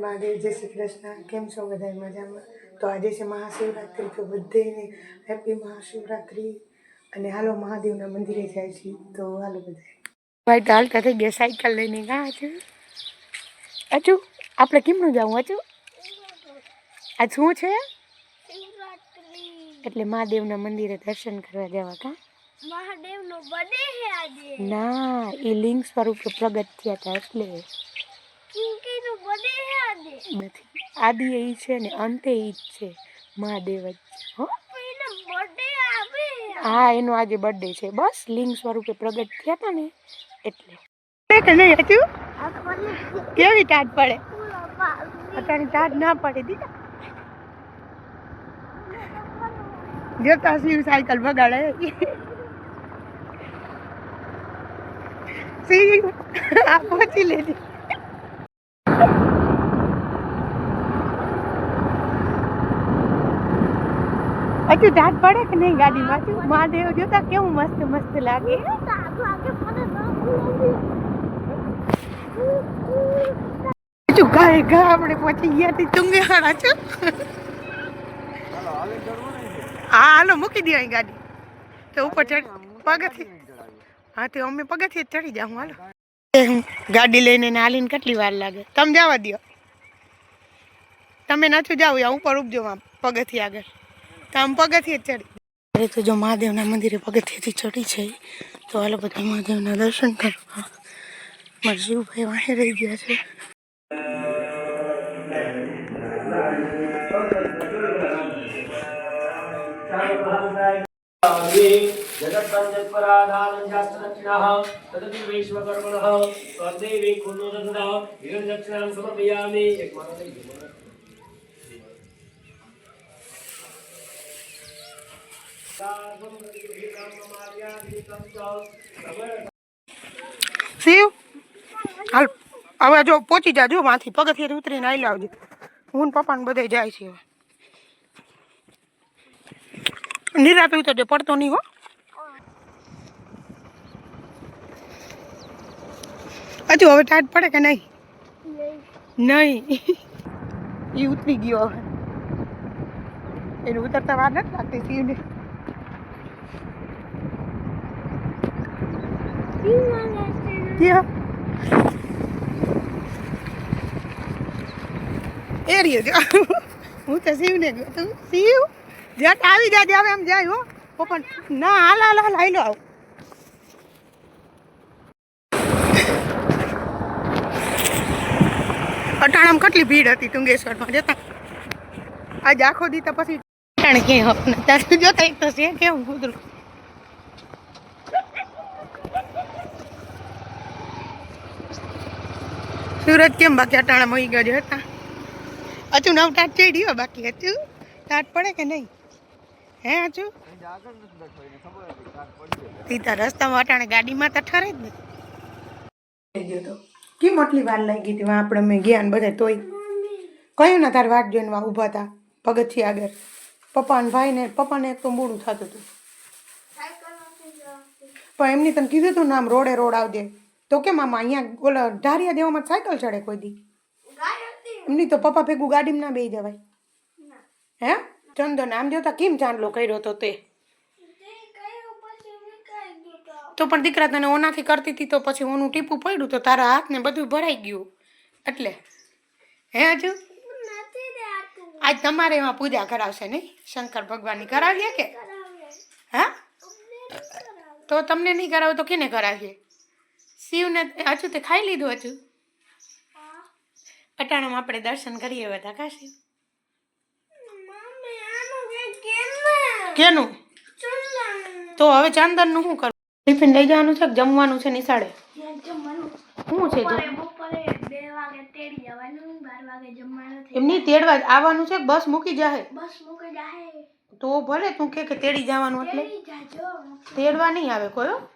મહાદેવ જય શ્રી કૃષ્ણ. કેમ છો બધા મજામાં? તો આજે છે મહાશિવરાત્રિ તો બધાને હેપી મહાશિવરાત્રિ. અને હાલો મહાદેવના મંદિરે જાય છે. તો હાલો બધા. ભાઈ તો હાલતા થઈ ગયા સાયકલ લઈને કા હજુ. હજુ? આપણે કેમનું જવું હજુ? આ શું છે? એટલે મહાદેવના મંદિરે દર્શન કરવા જવા કા? મહાદેવનો બર્થડે છે આજે. ના એ લિંગ સ્વરૂપે પ્રગટ થયા હતા એટલે. બર્થડે નથી. આદિ એ છે ને અંતે એ જ છે. મહાદેવ જ હો. એનો આજે બર્થડે છે. બસ, લિંગ સ્વરૂપે પ્રગટ થયા હતા ને એટલે. કેવી ટાટ પડે? અત્યારે ટાટ ના પડે દીધા જોતા શિવ સાયકલ બગાડે? શિવ આ પહોંચી લેજે હજુ ટાટ પડે કે નહીં ગાડીમાં? હજુ મહાદેવ જોતા કેવું મસ્ત મસ્ત લાગે. હજુ ગાય ગા આપણે પહોંચી ગયા થી ચુંગે છો? હા, હાલો, મૂકી દેવાય ગાડી. તો ઉપર ચડ પગથી. હા, તે અમે પગથી ચડી જાઉં, હાલો. ગાડી લઈને હાલીને કેટલી વાર લાગે? તમે જવા દો તમે નથી જાવ ઉપર ઉપજો પગથી આગળ. તો પગથિયે ચડી. અરે તો જો મહાદેવના મંદિરે પગથિયેથી ચડી છે તો હાલો બધા મહાદેવના દર્શન કરવા. મારા શિવભાઈ વાહે રહી ગયા છે. જગત શિવ? હાલ, હવે જો પહોંચી જાજો, માંથી પગથિયે ઉતરીને આવી લાવજો હું પપ્પા ને બધે જાય છે હવે. નિરાતે ઉતરજો, પડતો નહીં હો. હજુ હવે ટાટ પડે કે નહીં? નહીં. એ ઉતરી ગયો હવે. એને ઉતરતા વાર નથી લાગતી શિવને. રહ્યો જો હું તો શિવને તું શિવ જટ આવી જા હવે એમ જાય, હો. પણ ના, હાલ હાલ હાલ, હાલો, આવ. અટાણામાં કેટલી ભીડ હતી તુંગેશ્વરમાં, જતા? આજ આખો દી તો પછી હક નતા જોતા એક તો છે કેવું કૂતરું સુરત કેમ બાકી અટાણા મોઈ ગયો હતા? હજુ નવ ટાટ ચડ્યો બાકી હજુ. ટાટ પડે કે નહીં? હે હજુ? સીધા રસ્તામાં અટાણે ગાડીમાં તો ઠરે જ ને. કેમ આટલી વાર લાગી હતી? આપણે મેં ગયા ને બધા તોય. કયું ના તારે વાટ જોઈને ઊભા હતા? પગથી આગળ. પપ્પાને ભાઈને પપ્પાને એક તો મોડું થતું હતું. પણ એમની તને કીધું હતું ને આમ રોડે રોડ આવજે. તો કેમ મામા અહીંયા ઓલા ઢારિયા દેવામાં સાયકલ ચડે કોઈ દી? એમની તો પપ્પા ભેગું ગાડીમાં ના બે દેવાય હે? ચંદન આમ જોતા કેમ ચાંદલો કર્યો તો તે? તો પણ દીકરા તને ઓનાથી કરતી હતી તો પછી ઓનું ટીપું પડ્યું તો તારા હાથને બધું ભરાઈ ગયું. એટલે? હે હજુ? આજ તમારે એમાં પૂજા કરાવશે નહીં? શંકર ભગવાનની કરાવીએ કે? હા? તો તમને નહીં કરાવો તો કેને કરાવીએ? શિવને હજુ તે ખાઈ લીધું હજુ. અટાણામાં આપણે દર્શન કરીએ બધા કા શિવ. કેનું? તો હવે ચંદનનું શું કરવું? ટિફિન લઈ જવાનું છે જમવાનું છે નિશાળે? શું છે એમ એમની તેડવા આવવાનું છે બસ મૂકી જાહે? બસ મૂકી જાહે. તો ભલે તું કે કે તેડી જવાનું એટલે. તેડવા નહીં આવે કોઈ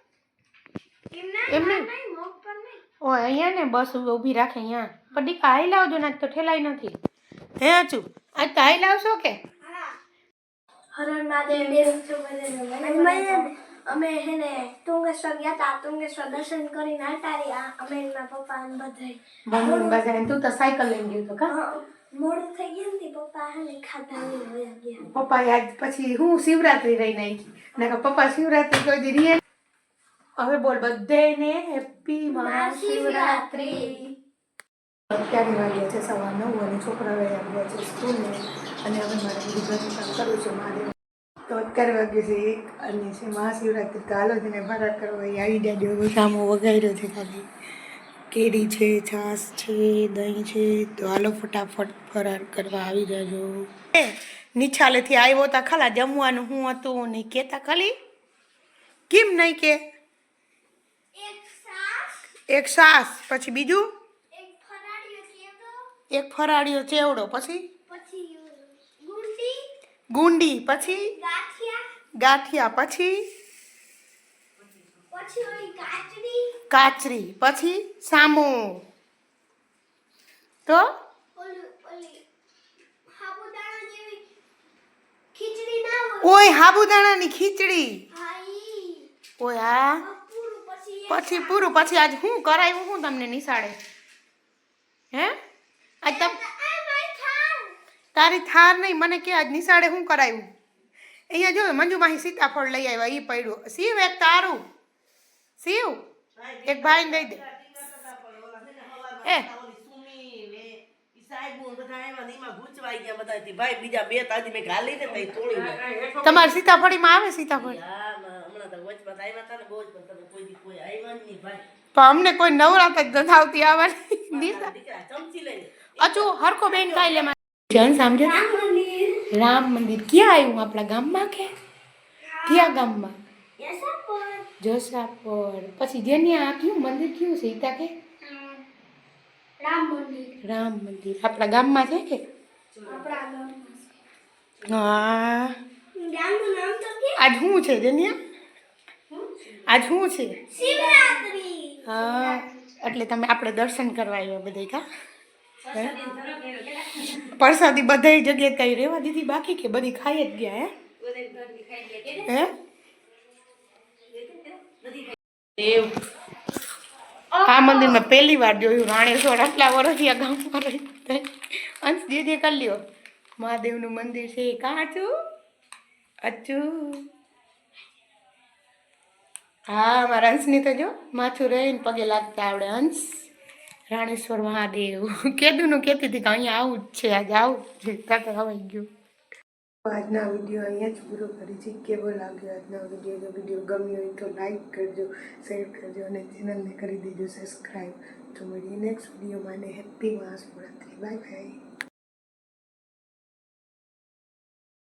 એમ નહીં. ઓ અહીંયા ને બસ ઊભી રાખે અહીંયા. પડી કાઈ લાવજો ને તો ઠેલાઈ નથી. હે અચુ આજ તાઈ લાવશો કે? અમે હેને તુંગેશ્વર ગયા હતા તુંગેશ્વર દર્શન કરીને હટારી આ અમે એમના પપ્પા ને બધાય. મમ્મી બજારે તું તો સાયકલ લઈને ગયો તો કા? હા, મોડું થઈ ગયું ને પપ્પા હે ને ગયા. પપ્પાએ આજ પછી હું શિવરાત્રી રહી નાખી ને પપ્પા શિવરાત્રી કોઈ દી હવે બોલ બધેને હેપી મહાશિવરાત્રી. અત્યારે વાગ્યા છે સવાર નવ અને છોકરાઓ ગયા છે સ્કૂલને અને હવે મારે બીજું ઘરનું કરવું છે મારે. તો અત્યારે વાગ્યું છે એક અને છે મહાશિવરાત્રી. તો હાલો છે ને ફરાર કરવા આવી જાજો સામો વગાડ્યો છે ખાલી. કેરી છે છાસ છે, દહીં છે. તો હાલો ફટાફટ ફરાર કરવા આવી જાજો. નિછાલેથી આવ્યો તા ખાલા જમવાનું હું હતું ને કહેતા ખાલી? કેમ નહીં કે? એક સાસ પછી બીજું? એક ફરાળીયો ચેવડો પછી? ગુંડી પછી? ગાંઠિયા પછી? કાચરી પછી સામો. તો? ઓય હાબુદાણાની ખીચડી. ઓય હા. પછી પૂરું, પછી આજ હું કરાવ્યું હું તમને નિશાળે? હે? આજ તમ તારી થાર નહીં, મને કે આજ નિશાળે હું કરાવ્યું અહીંયા જો મંજુમાહી સીતાફળ લઈ આવ્યા એ પડ્યું. શિવ એક તારું. શિવ, એક ભાઈને દઈ દે. એ. તમારે સીતાફળીમાં આવે સીતાફળ? તો કોઈ કોઈ અમને કોઈ નવરાત જ નથી આવતી આવવાની અચુ હરખો બેન ખાઈ લે જન સમજો રામ મંદિર. ક્યાં આવ્યું આપણા ગામમાં કે? ક્યાં ગામમાં? જોસાપર. પછી જેની આ કયું મંદિર કયું છે ઈતા કે? રામ મંદિર. રામ મંદિર. આપણા ગામમાં છે કે? હા. ગામનું નામ તો કે? આજ શું છે જેનિયા આજ શું છે? હા એટલે તમે આપણે દર્શન કરવા આવ્યા બધા કા? પ્રસાદી બધી જગ્યાએ કઈ રહેવા દીધી? બાકી કે બધી ખાઈ જ ગયા હે? હે? આ મંદિરમાં પહેલી વાર જોયું રાણેશ્વર આટલા વર્ષથી આ ગામમાં રહી અંશ દીદી કરી લ્યો. મહાદેવનું મંદિર છે કાચું અચ્છું. હા, મારા હંસની તો જો, માથું રહીને પગે લાગતા આવડે હંસ રાણેશ્વર મહાદેવ. કેદુનું કહેતી હતી કે અહીંયા આવું જ છે, આજે આવું જ છે. તો હવાઈ ગયું. આજના વીડિયો અહીંયા જ પૂરો કરી છે. કેવો લાગ્યો આજનો વીડિયો? જો વીડિયો ગમ્યો હોય તો લાઈક કરજો, શેર કરજો અને ચેનલને કરી દેજો સબસ્ક્રાઈબ. તો મળીએ નેક્સ્ટ વિડીયોમાં અને હેપી મહાશિવરાત્રી. Bye bye.